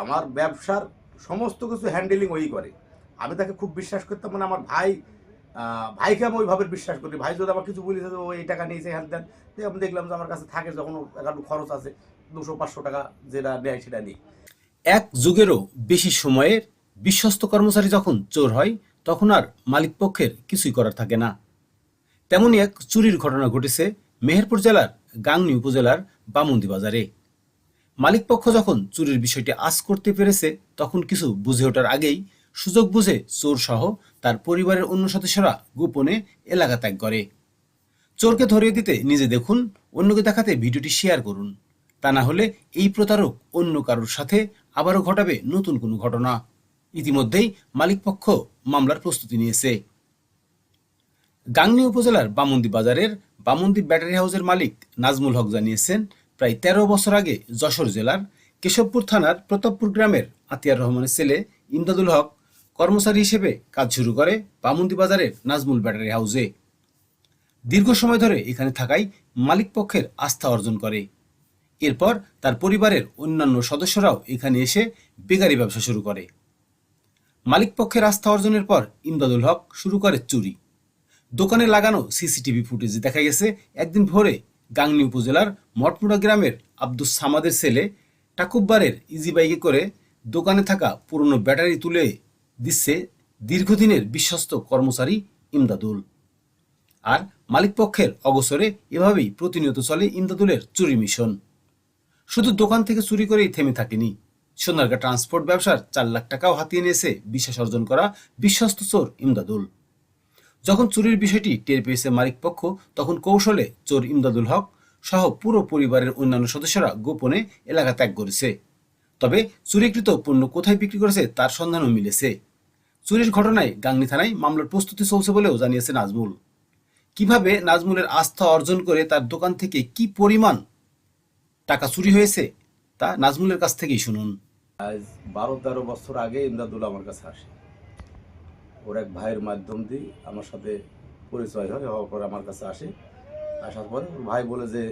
আমার ব্যবসার সমস্ত কিছু হ্যান্ডেলিং ওই করে। আমি তাকে খুব বিশ্বাস করতাম মানে আমার ভাই ভাইকে আমি ওইভাবে বিশ্বাস করি। ভাই যদি আমার কিছু বলিছে যে ও এই টাকা নিয়েছে হ্যান দেন। আমি দেখলাম যে আমার কাছে থাকে, যখন একটু খরচ আছে, দুশো, পাঁচশো টাকা যেটা নেয় সেটা নিই। এক যুগেরও বেশি সময়ের বিশ্বস্ত কর্মচারী যখন চোর হয়, তখন আর মালিক পক্ষের কিছুই করার থাকে না। তেমনই এক চুরির ঘটনা ঘটেছে মেহেরপুর জেলার গাংনী উপজেলার বামন্দি বাজারে মালিক পক্ষ যখন চুরির বিষয়টি আজ করতে পেরেছে, তখন কিছু বুঝে ওঠার আগেই সুযোগ বুঝে চোর সহ তার পরিবারের অন্য সদস্যরা গোপনে এলাকা ত্যাগ করে। চোরকে ধরিয়ে দিতে নিজে দেখুন, অন্যকে দেখাতে ভিডিওটি শেয়ার করুন। তা না হলে এই প্রতারক অন্য কারোর সাথে আবারও ঘটাবে নতুন কোনো ঘটনা। ইতিমধ্যেই মালিকপক্ষ মামলার প্রস্তুতি নিয়েছে। গাংনী উপজেলার বামন্দি বাজারের বামন্দি ব্যাটারি হাউসের মালিক নাজমুল হক জানিয়েছেন প্রায় তেরো বছর আগে যশোর জেলার কেশবপুর থানার প্রতাপপুর গ্রামের আতিয়ার রহমানের ছেলে ইমদাদুল হক কর্মচারী হিসেবে কাজ শুরু করে বামন্দি বাজারের নাজমুল ব্যাটারি হাউসে। দীর্ঘ সময় ধরে এখানে থাকায় মালিক পক্ষের আস্থা অর্জন করে। এরপর তার পরিবারের অন্যান্য সদস্যরাও এখানে এসে বেকারি ব্যবসা শুরু করে। মালিক পক্ষের আস্থা অর্জনের পর ইমদাদুল হক শুরু করে চুরি। দোকানে লাগানো সিসিটিভি ফুটেজে দেখা গেছে একদিন ভোরে গাংনী উপজেলার মঠমুড়া গ্রামের আব্দুস সামাদের ছেলে টাকুব্বারের ইজি বাইকে করে দোকানে থাকা পুরনো ব্যাটারি তুলে দিচ্ছে দীর্ঘদিনের বিশ্বস্ত কর্মচারী ইমদাদুল। আর মালিকপক্ষের অগসরে এভাবেই প্রতিনিয়ত চলে ইমদাদুলের চুরি মিশন। শুধু দোকান থেকে চুরি করেই থেমে থাকেনি। সোনারগা ট্রান্সপোর্ট ব্যবসার চার লাখ টাকাও হাতিয়ে নিয়েছে বিশ্বাস অর্জন করা বিশ্বস্ত চোর ইমদাদুল। যখন চুরির বিষয়টি টের পেয়েছে মালিকপক্ষ তখন কৌশলে চোর ইমদাদুল হক সহ পুরো পরিবারের অন্যান্য সদস্যরা গোপনে এলাকা ত্যাগ করেছে। তবে চুরিকৃত পণ্য কোথায় বিক্রি করেছে তার সন্ধানও মিলেছে। চুরির ঘটনায় গাংনী থানায় মামলার প্রস্তুতি চলছে বলেও জানিয়েছে নাজমুল। কীভাবে নাজমুলের আস্থা অর্জন করে তার দোকান থেকে কি পরিমাণ টাকা চুরি হয়েছে, তা নাজমুলের কাছ থেকেই শুনুন। আজ বারো তেরো বছর আগে ইমদাদুল আমার কাছে আসে। ওর এক ভাইয়ের মাধ্যম দিয়ে আমার সাথে পরিচয় হয়, হওয়ার পর আমার কাছে আসে। আসার পরে ওর ভাই বলে যে,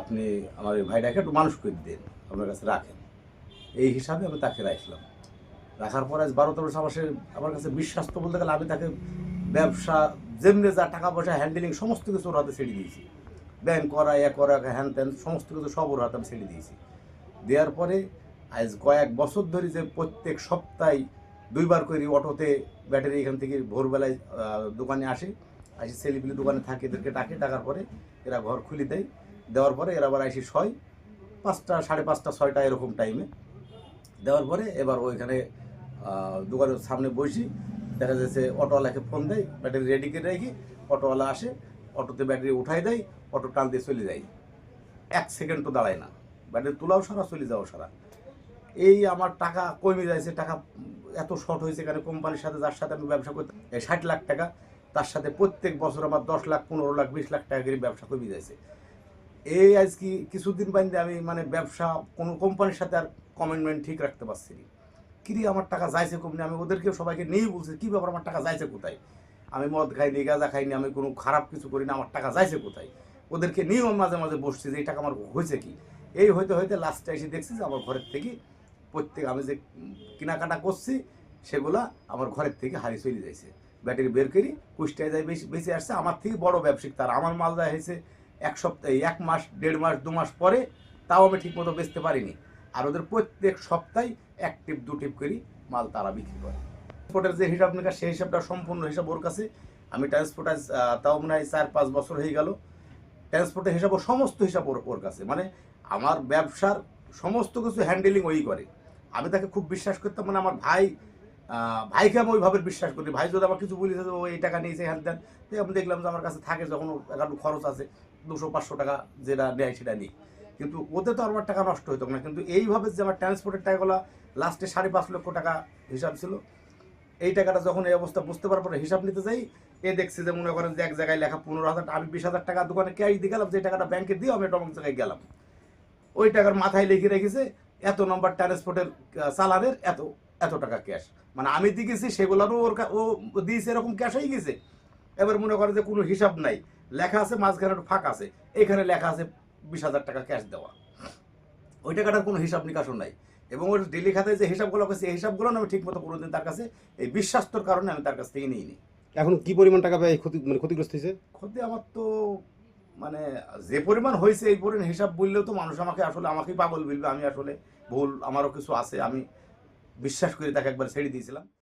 আপনি আমার এই ভাইটাকে একটু মানুষ করে দেন, আপনার কাছে রাখেন। এই হিসাবে আমি তাকে রাখলাম। রাখার পরে আজ বারো তেরো বছর আমার কাছে বিশ্বাস্ত বলতে গেলে আমি তাকে ব্যবসা, যেমনি যা টাকা পয়সা হ্যান্ডেলিং সমস্ত কিছু ওর হাতে ছেড়ে দিয়েছি। ব্যাংক করা, এ করা, হ্যান ত্যান, সমস্ত কিছু সব ওর হাতে আমি ছেড়ে দিয়েছি। দেওয়ার পরে আজ কয়েক বছর ধরে যে প্রত্যেক সপ্তাহে দুইবার করে অটোতে ব্যাটারি এখান থেকে ভোরবেলায় দোকানে আসে আসে ছেলেপিলি দোকানে থাকে, এদেরকে ডাকে, ডাকার পরে এরা ঘর খুলে দেয়। দেওয়ার পরে এরা আবার আসি ছয়, পাঁচটা, সাড়ে পাঁচটা, ছয়টা এরকম টাইমে দেওয়ার পরে এবার ওইখানে দোকানের সামনে বসি, দেখা যাচ্ছে অটোওয়ালাকে ফোন দেয়, ব্যাটারি রেডি করে রেখে অটোওয়ালা আসে, অটোতে ব্যাটারি উঠাই দেয়, অটো টান দিয়ে চলে যায়। এক সেকেন্ড তো দাঁড়ায় না। ব্যাটারি তোলাও সারা, চলে যাওয়া সারা। এই আমার টাকা কমে যাচ্ছে, টাকা এত শর্ট হয়েছে এখানে কোম্পানির সাথে যার সাথে আমি ব্যবসা করতে ষাট লাখ টাকা। তার সাথে প্রত্যেক বছর আমার দশ লাখ, পনেরো লাখ, বিশ লাখ টাকা করে ব্যবসা কমে যাচ্ছে এই আজ কি কিছুদিন বাইন্দে আমি মানে ব্যবসা কোনো কোম্পানির সাথে আর কমিটমেন্ট ঠিক রাখতে পারছি না। কিরি আমার টাকা যাইছে কমনি আমি ওদেরকে সবাইকে নিয়েই বলছি, কী ব্যাপার, আমার টাকা যাইছে কোথায়? আমি মদ খাইনি গাঁজা খাইনি আমি কোনো খারাপ কিছু করি না, আমার টাকা যাইছে কোথায়? ওদেরকে নিয়েও মাঝে মাঝে বসছি যে, এই টাকা আমার হয়েছে কি? এই হইতে হইতে লাস্টে এসে দেখছি যে, আমার ঘরের থেকে প্রত্যেক আমি যে কেনাকাটা করছি সেগুলা আমার ঘরের থেকে হারিয়ে চলে যাইছে। ব্যাটারি বের করি কুষ্টায় যায় বেশি বেশি আসছে। আমার থেকে বড় ব্যবসায়িক তার। আমার মাল যায় হয়েছে এক সপ্তাহ এক মাস দেড় মাস দু মাস পরে তাও আমি ঠিকমতো বেচতে পারিনি। আর ওদের প্রত্যেক সপ্তাহে এক টিপ দু টিপ করি মাল তারা বিক্রি করে। ট্রান্সপোর্টের যে হিসাব নিকাশ সেই হিসাবটা সম্পূর্ণ হিসাব ওর কাছে। আমি ট্রান্সপোর্ট আজ আহ, তাও মনে হয় চার পাঁচ বছর হয়ে গেল। ট্রান্সপোর্টের হিসাব সমস্ত হিসাব ওর কাছে। মানে আমার ব্যবসার সমস্ত কিছু হ্যান্ডেলিং ওই করে। আমি তাকে খুব বিশ্বাস করতাম মানে আমার ভাই ভাইকে আমি ওইভাবে বিশ্বাস করি। ভাই যদি আমার কিছু বলিছে যে ও এই টাকা নিয়েছে হ্যান দেন, তো আমি দেখলাম যে আমার কাছে থাকে যখন একটু খরচ আছে, দুশো, পাঁচশো টাকা যেটা নেয় সেটা নিই। কিন্তু ওতে তো আমার টাকা নষ্ট হতো না। কিন্তু এইভাবে যে আমার ট্রান্সপোর্টের টাকাগুলো লাস্টে সাড়ে পাঁচ লক্ষ টাকা হিসাব ছিল, এই টাকাটা যখন এই অবস্থা বুঝতে পারার পরে হিসাব নিতে যাই, এ দেখছি যে মনে করেন যে এক জায়গায় লেখা পনেরো হাজার, আমি বিশ হাজার টাকা দোকানে ক্যাশ দিয়ে গেলাম, যে টাকাটা ব্যাংকে দিয়ে আমি একটা জায়গায় গেলাম। ওই টাকার মাথায় লিখে রেখেছে এত নম্বর ট্রান্সপোর্টের চালানের এত এত টাকা ক্যাশ মানে আমি দিয়েছি সেগুলোরও ওর ও দিয়েছে এরকম ক্যাশ হয়ে গেছে। এবার মনে করে যে কোনো হিসাব নাই। লেখা আছে মাঝখানে ফাঁক আছে। এখানে লেখা আছে বিশ হাজার টাকা ক্যাশ দেওয়া। ওই টাকাটার কোনো হিসাব নিকাশও নাই। এবং ওর ডেলি খাতায় যে হিসাবগুলো করছে এই হিসাবগুলো আমি ঠিক মতো কোনোদিন তার কাছে এই বিশ্বাস্তর কারণে আমি তার কাছ থেকে নিইনি। এখন কি পরিমাণ টাকা ব্যয় ক্ষতি মানে ক্ষতিগ্রস্ত হয়েছে? ক্ষতি আমার তো মানে যে পরিমাণ হয়েছে এই পরিমাণ হিসাব বললেও তো মানুষ আমাকে আসলে আমাকেই পাগল বলবে, আমি আসলে ভুল, আমারও কিছু আছে, আমি বিশ্বাস করে তাকে একবার ছেড়ে দিয়েছিলাম।